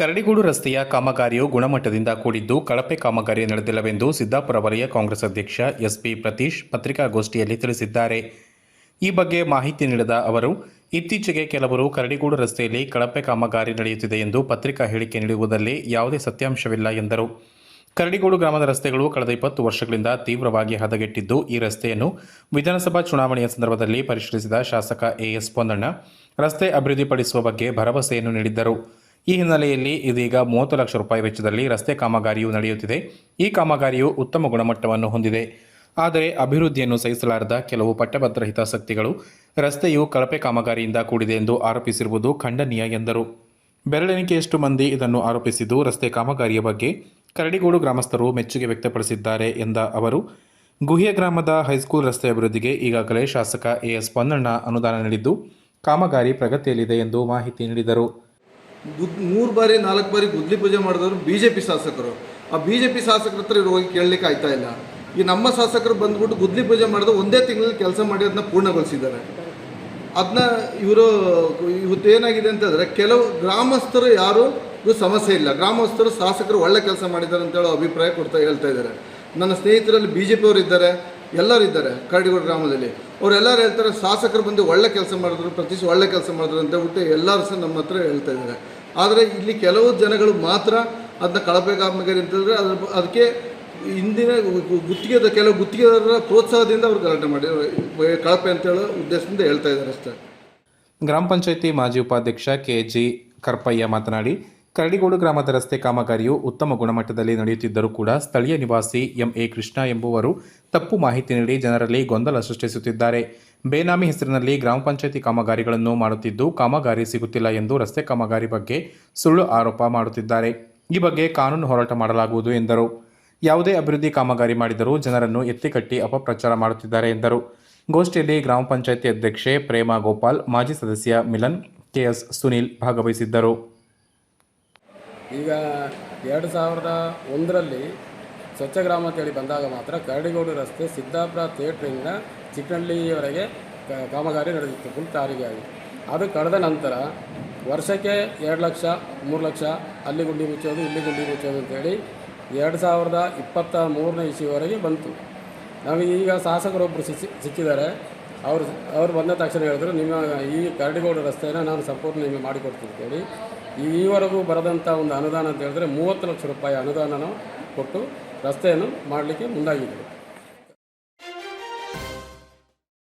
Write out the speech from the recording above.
ಕರಡಿಗೋಡು ರಸ್ತೆಯ ಕಾಮಗಾರಿಯು ಗುಣಮಟ್ಟದಿಂದ ಕೂಡಿದ್ದು ಕಳಪೆ ಕಾಮಗಾರಿ ನಡೆದಿಲ್ಲವೆಂದು ಸಿದ್ದಾಪುರ ವಲಯ ಕಾಂಗ್ರೆಸ್ ಅಧ್ಯಕ್ಷ ಎಸ್ಪಿ ಪ್ರತೀಶ್ ಪತ್ರಿಕಾಗೋಷ್ಠಿಯಲ್ಲಿ ತಿಳಿಸಿದ್ದಾರೆ. ಈ ಬಗ್ಗೆ ಮಾಹಿತಿ ನೀಡಿದ ಅವರು, ಇತ್ತೀಚೆಗೆ ಕೆಲವರು ಕರಡಿಗೂಡು ರಸ್ತೆಯಲ್ಲಿ ಕಳಪೆ ಕಾಮಗಾರಿ ನಡೆಯುತ್ತಿದೆ ಎಂದು ಪತ್ರಿಕಾ ಹೇಳಿಕೆ ನೀಡುವುದರಲ್ಲಿ ಯಾವುದೇ ಸತ್ಯಾಂಶವಿಲ್ಲ ಎಂದರು. ಕರಡಿಗೋಡು ಗ್ರಾಮದ ರಸ್ತೆಗಳು ಕಳೆದ ಇಪ್ಪತ್ತು ವರ್ಷಗಳಿಂದ ತೀವ್ರವಾಗಿ ಹದಗೆಟ್ಟಿದ್ದು, ಈ ರಸ್ತೆಯನ್ನು ವಿಧಾನಸಭಾ ಚುನಾವಣೆಯ ಸಂದರ್ಭದಲ್ಲಿ ಪರಿಶೀಲಿಸಿದ ಶಾಸಕ ಎಎಸ್ ಪೊನ್ನಣ್ಣ ರಸ್ತೆ ಅಭಿವೃದ್ಧಿಪಡಿಸುವ ಬಗ್ಗೆ ಭರವಸೆಯನ್ನು ನೀಡಿದ್ದರು. ಈ ಹಿನ್ನೆಲೆಯಲ್ಲಿ ಇದೀಗ ಮೂವತ್ತು ಲಕ್ಷ ರೂಪಾಯಿ ವೆಚ್ಚದಲ್ಲಿ ರಸ್ತೆ ಕಾಮಗಾರಿಯು ನಡೆಯುತ್ತಿದೆ. ಈ ಕಾಮಗಾರಿಯು ಉತ್ತಮ ಗುಣಮಟ್ಟವನ್ನು ಹೊಂದಿದೆ. ಆದರೆ ಅಭಿವೃದ್ಧಿಯನ್ನು ಸಹಿಸಲಾರದ ಕೆಲವು ಪಟ್ಟಭದ್ರ ಹಿತಾಸಕ್ತಿಗಳು ರಸ್ತೆಯು ಕಳಪೆ ಕಾಮಗಾರಿಯಿಂದ ಕೂಡಿದೆ ಎಂದು ಆರೋಪಿಸಿರುವುದು ಖಂಡನೀಯ ಎಂದರು. ಬೆರಳೆಣಿಕೆಯಷ್ಟು ಮಂದಿ ಇದನ್ನು ಆರೋಪಿಸಿದ್ದು ರಸ್ತೆ ಕಾಮಗಾರಿಯ ಬಗ್ಗೆ ಕರಡಿಗೋಡು ಗ್ರಾಮಸ್ಥರು ಮೆಚ್ಚುಗೆ ವ್ಯಕ್ತಪಡಿಸಿದ್ದಾರೆ ಎಂದ ಅವರು, ಗುಹ್ಯ ಗ್ರಾಮದ ಹೈಸ್ಕೂಲ್ ರಸ್ತೆ ಅಭಿವೃದ್ಧಿಗೆ ಈಗಾಗಲೇ ಶಾಸಕ ಎಎಸ್ ಪೊನ್ನಣ್ಣ ಅನುದಾನ ನೀಡಿದ್ದು, ಕಾಮಗಾರಿ ಪ್ರಗತಿಯಲ್ಲಿದೆ ಎಂದು ಮಾಹಿತಿ ನೀಡಿದರು. ಗುದ್ ಮೂರು ಬಾರಿ, ನಾಲ್ಕು ಬಾರಿ ಗುದ್ಲಿ ಪೂಜೆ ಮಾಡಿದವರು ಬಿ ಜೆ ಪಿ ಶಾಸಕರು. ಆ ಬಿ ಜೆ ಪಿ ಶಾಸಕರ ಹತ್ರ ಇವ್ರು ಹೋಗಿ ಕೇಳಲಿಕ್ಕೆ ಆಯ್ತಾ ಇಲ್ಲ. ಈ ನಮ್ಮ ಶಾಸಕರು ಬಂದ್ಬಿಟ್ಟು ಗುದ್ಲಿ ಪೂಜೆ ಮಾಡಿದ ಒಂದೇ ತಿಂಗಳಲ್ಲಿ ಕೆಲಸ ಮಾಡಿ ಅದನ್ನ ಪೂರ್ಣಗೊಳಿಸಿದ್ದಾರೆ. ಅದನ್ನ ಇವರು, ಇವತ್ತು ಏನಾಗಿದೆ ಅಂತಂದರೆ ಕೆಲವು ಗ್ರಾಮಸ್ಥರು ಯಾರು ಇದು ಸಮಸ್ಯೆ ಇಲ್ಲ. ಗ್ರಾಮಸ್ಥರು ಶಾಸಕರು ಒಳ್ಳೆ ಕೆಲಸ ಮಾಡಿದ್ದಾರೆ ಅಂತೇಳೋ ಅಭಿಪ್ರಾಯ ಕೊಡ್ತಾ ಹೇಳ್ತಾ ಇದ್ದಾರೆ. ನನ್ನ ಸ್ನೇಹಿತರಲ್ಲಿ ಬಿ ಜೆ ಪಿಯವರು ಇದ್ದಾರೆ. ಎಲ್ಲರೂ ಇದ್ದಾರೆ, ಕರಡಿಗೋಡು ಗ್ರಾಮದಲ್ಲಿ. ಅವರೆಲ್ಲರೂ ಹೇಳ್ತಾರೆ, ಶಾಸಕರು ಬಂದು ಒಳ್ಳೆ ಕೆಲಸ ಮಾಡಿದ್ರು, ಪ್ರತಿಷ್ಠೆ ಒಳ್ಳೆ ಕೆಲಸ ಮಾಡಿದ್ರು ಅಂತ ಹೇಳ್ಬಿಟ್ಟು ಎಲ್ಲರೂ ಸಹ ನಮ್ಮ ಹತ್ರ ಹೇಳ್ತಾ ಇದ್ದಾರೆ. ಆದರೆ ಇಲ್ಲಿ ಕೆಲವು ಜನಗಳು ಮಾತ್ರ ಅದನ್ನ ಕಳಪೆ ಕಾಮಗಾರಿ ಹೇಳಿದ್ರೆ ಅದ್ರ ಅದಕ್ಕೆ ಹಿಂದಿನ ಗುತ್ತಿಗೆದ, ಕೆಲವು ಗುತ್ತಿಗೆದಾರರ ಪ್ರೋತ್ಸಾಹದಿಂದ ಅವ್ರು ಗಲಾಟೆ ಮಾಡಿ ಕಳಪೆ ಅಂತ ಹೇಳೋ ಉದ್ದೇಶದಿಂದ ಹೇಳ್ತಾ ಇದ್ದಾರೆ ಅಷ್ಟೇ. ಗ್ರಾಮ ಪಂಚಾಯಿತಿ ಮಾಜಿ ಉಪಾಧ್ಯಕ್ಷ ಕೆ ಜಿ ಕರ್ಪಯ್ಯ ಮಾತನಾಡಿ ಕರಡಿಗೋಡು ಗ್ರಾಮದ ರಸ್ತೆ ಕಾಮಗಾರಿಯು ಉತ್ತಮ ಗುಣಮಟ್ಟದಲ್ಲಿ ನಡೆಯುತ್ತಿದ್ದರೂ ಕೂಡ ಸ್ಥಳೀಯ ನಿವಾಸಿ ಎಂಎ ಕೃಷ್ಣ ಎಂಬುವರು ತಪ್ಪು ಮಾಹಿತಿ ನೀಡಿ ಜನರಲ್ಲಿ ಗೊಂದಲ ಸೃಷ್ಟಿಸುತ್ತಿದ್ದಾರೆ. ಬೇನಾಮಿ ಹೆಸರಿನಲ್ಲಿ ಗ್ರಾಮ ಪಂಚಾಯಿತಿ ಕಾಮಗಾರಿಗಳನ್ನು ಮಾಡುತ್ತಿದ್ದು ಕಾಮಗಾರಿ ಸಿಗುತ್ತಿಲ್ಲ ಎಂದು ರಸ್ತೆ ಕಾಮಗಾರಿ ಬಗ್ಗೆ ಸುಳ್ಳು ಆರೋಪ ಮಾಡುತ್ತಿದ್ದಾರೆ. ಈ ಬಗ್ಗೆ ಕಾನೂನು ಹೋರಾಟ ಮಾಡಲಾಗುವುದು ಎಂದರು. ಯಾವುದೇ ಅಭಿವೃದ್ಧಿ ಕಾಮಗಾರಿ ಮಾಡಿದರೂ ಜನರನ್ನು ಎತ್ತಿಕಟ್ಟಿ ಅಪಪ್ರಚಾರ ಮಾಡುತ್ತಿದ್ದಾರೆ ಎಂದರು. ಗೋಷ್ಠಿಯಲ್ಲಿ ಗ್ರಾಮ ಪಂಚಾಯಿತಿ ಅಧ್ಯಕ್ಷೆ ಪ್ರೇಮಾ ಗೋಪಾಲ್, ಮಾಜಿ ಸದಸ್ಯ ಮಿಲನ್ ಕೆಎಸ್ ಸುನೀಲ್ ಭಾಗವಹಿಸಿದ್ದರು. ಈಗ ಎರಡು ಸಾವಿರದ ಒಂದರಲ್ಲಿ ಸ್ವಚ್ಛ ಗ್ರಾಮ ಅಂತೇಳಿ ಬಂದಾಗ ಮಾತ್ರ ಕರಡಿಗೋಡು ರಸ್ತೆ ಸಿದ್ದಾಪುರ ಥಿಯೇಟ್ರಿಂದ ಚಿಕ್ಕನಹಳ್ಳಿಯವರೆಗೆ ಕಾಮಗಾರಿ ನಡೆದಿತ್ತು ಫುಲ್ ಆಗಿ ಅದು ಕಳೆದ ನಂತರ ವರ್ಷಕ್ಕೆ ಎರಡು ಲಕ್ಷ, ಮೂರು ಲಕ್ಷ, ಅಲ್ಲಿ ಗುಂಡಿ ಮುಚ್ಚೋದು, ಇಲ್ಲಿ ಗುಂಡಿ ಮುಚ್ಚೋದು ಅಂತೇಳಿ ಎರಡು ಸಾವಿರದ ಇಪ್ಪತ್ತ ಮೂರನೇ ಇಸಿಯವರೆಗೆ ಬಂತು. ನಮಗೆ ಈಗ ಶಾಸಕರೊಬ್ಬರು ಸಿಕ್ಕಿ ಸಿಕ್ಕಿದ್ದಾರೆ. ಅವರು, ಅವ್ರು ಬಂದ ತಕ್ಷಣ ಹೇಳಿದ್ರು, ನಿಮ್ಮ ಈ ಕರಡಿಗೋಡು ರಸ್ತೆಯನ್ನು ನಾನು ಸಂಪೂರ್ಣ ನಿಮಗೆ ಮಾಡಿಕೊಡ್ತೀನಿ ಅಂತೇಳಿ. ಈವರೆಗೂ ಬರದಂಥ ಒಂದು ಅನುದಾನ ಅಂತ ಹೇಳಿದ್ರೆ ಮೂವತ್ತು ಲಕ್ಷ ರೂಪಾಯಿ ಅನುದಾನನ ಕೊಟ್ಟು ರಸ್ತೆಯನ್ನು ಮಾಡಲಿಕ್ಕೆ ಮುಂದಾಗಿದ್ದರು.